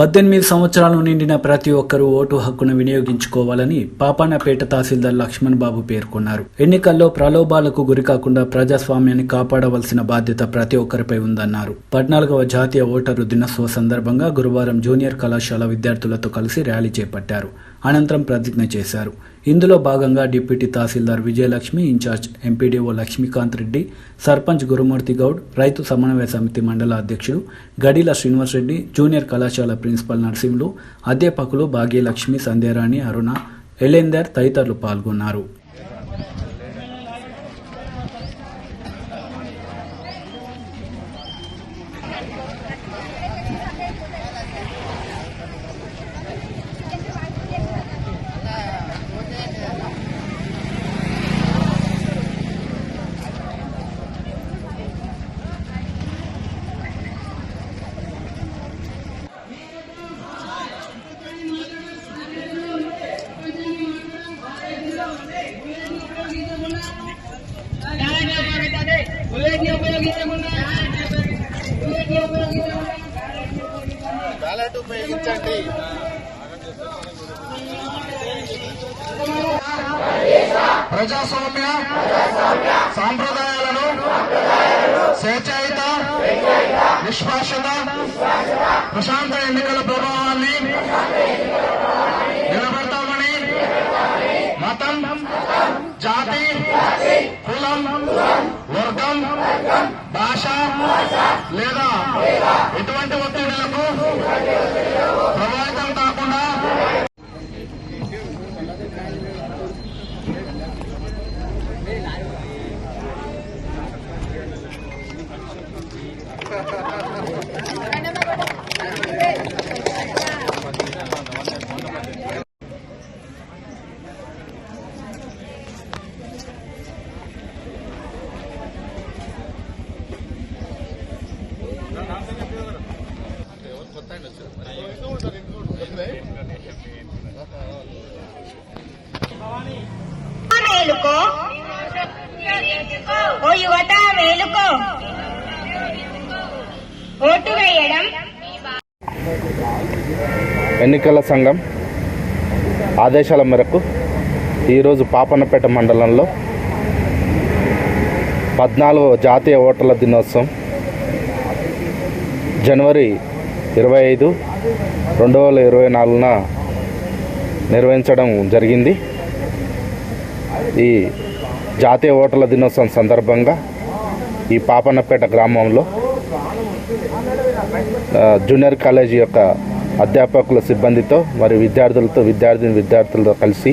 పద్దెనిమిది సంవత్సరాలు నిండిన ప్రతి ఒక్కరూ ఓటు హక్కును వినియోగించుకోవాలని పాపానపేట తహసీల్దార్ లక్ష్మణ్ బాబు పేర్కొన్నారు. ఎన్నికల్లో ప్రలోభాలకు గురికాకుండా ప్రజాస్వామ్యాన్ని కాపాడవలసిన బాధ్యత ప్రతి ఒక్కరిపై ఉందన్నారు. పద్నాలుగవ జాతీయ ఓటరు దినోత్సవ సందర్భంగా గురువారం జూనియర్ కళాశాల విద్యార్థులతో కలిసి ర్యాలీ చేపట్టారు. అనంతరం ప్రతిజ్ఞ చేశారు. ఇందులో భాగంగా deputy tahsildar Vijayalakshmi incharge MPDO Lakshmikant Reddy sarpanch Gurumurthy Goud రైతు సమన్వయ సమితి మండల అధ్యక్షుడు గడిల శ్రీనివాస్ రెడ్డి జూనియర్ కళాశాల ప్రిన్సిపల్ నరసింహులు అధ్యాపకులు భాగ్యలక్ష్మి సంధ్యారాణి అరుణ ఎలేందర్ తదితరులు పాల్గొన్నారు. బ్యాలెట్ ఉపయోగించండి. ప్రజాస్వామ్య సాంప్రదాయాలను స్వేచ్ఛాయుత నిష్పాక్షత ప్రశాంత ఎన్నికల ప్రభావం లేదా మేలుకో ఓ యువత మేలుకో ఓటు వేయడం. ఎన్నికల సంఘం ఆదేశాల మేరకు ఈరోజు పాపన్నపేట మండలంలో పద్నాలుగవ జాతీయ ఓటర్ల దినోత్సవం జనవరి ఇరవై ఐదు రెండు వేల ఇరవై నాలుగున నిర్వహించడం జరిగింది. ఈ జాతీయ ఓటర్ల దినోత్సవం సందర్భంగా ఈ పాపన్నపేట గ్రామంలో జూనియర్ కాలేజీ యొక్క అధ్యాపకుల సిబ్బందితో మరియు విద్యార్థులతో విద్యార్థిని విద్యార్థులతో కలిసి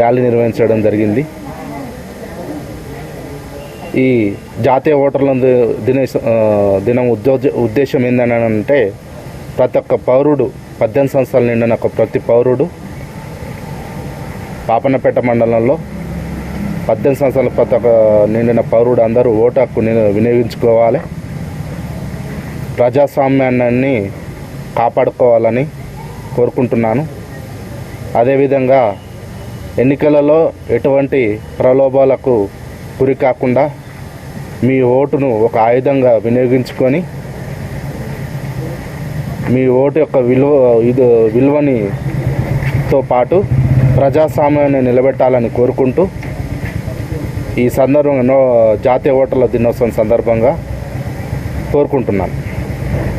ర్యాలీ నిర్వహించడం జరిగింది. ఈ జాతీయ ఓటర్ల ది- దినేశ దినం ఉద్యోగ ఉద్దేశం ఏందని అంటే ప్రతి ఒక్క పౌరుడు పద్దెనిమిది సంవత్సరాలు నిండిన ఒక ప్రతి పౌరుడు పాపన్నపేట మండలంలో పద్దెనిమిది సంవత్సరాల ప్రతి ఒక్క నిండిన పౌరుడు అందరూ ఓటు హక్కు ని- వినియోగించుకోవాలి. ప్రజాస్వామ్యాన్ని కాపాడుకోవాలని కోరుకుంటున్నాను. అదేవిధంగా ఎన్నికలలో ఎటువంటి ప్రలోభాలకు గురి కాకుండా మీ ఓటును ఒక ఆయుధంగా వినియోగించుకొని మీ ఓటు యొక్క విలువ ఇది విలువని తో పాటు ప్రజాస్వామ్యాన్ని నిలబెట్టాలని కోరుకుంటూ ఈ సందర్భంగా జాతీయ ఓటర్ల దినోత్సవం సందర్భంగా కోరుకుంటున్నాను.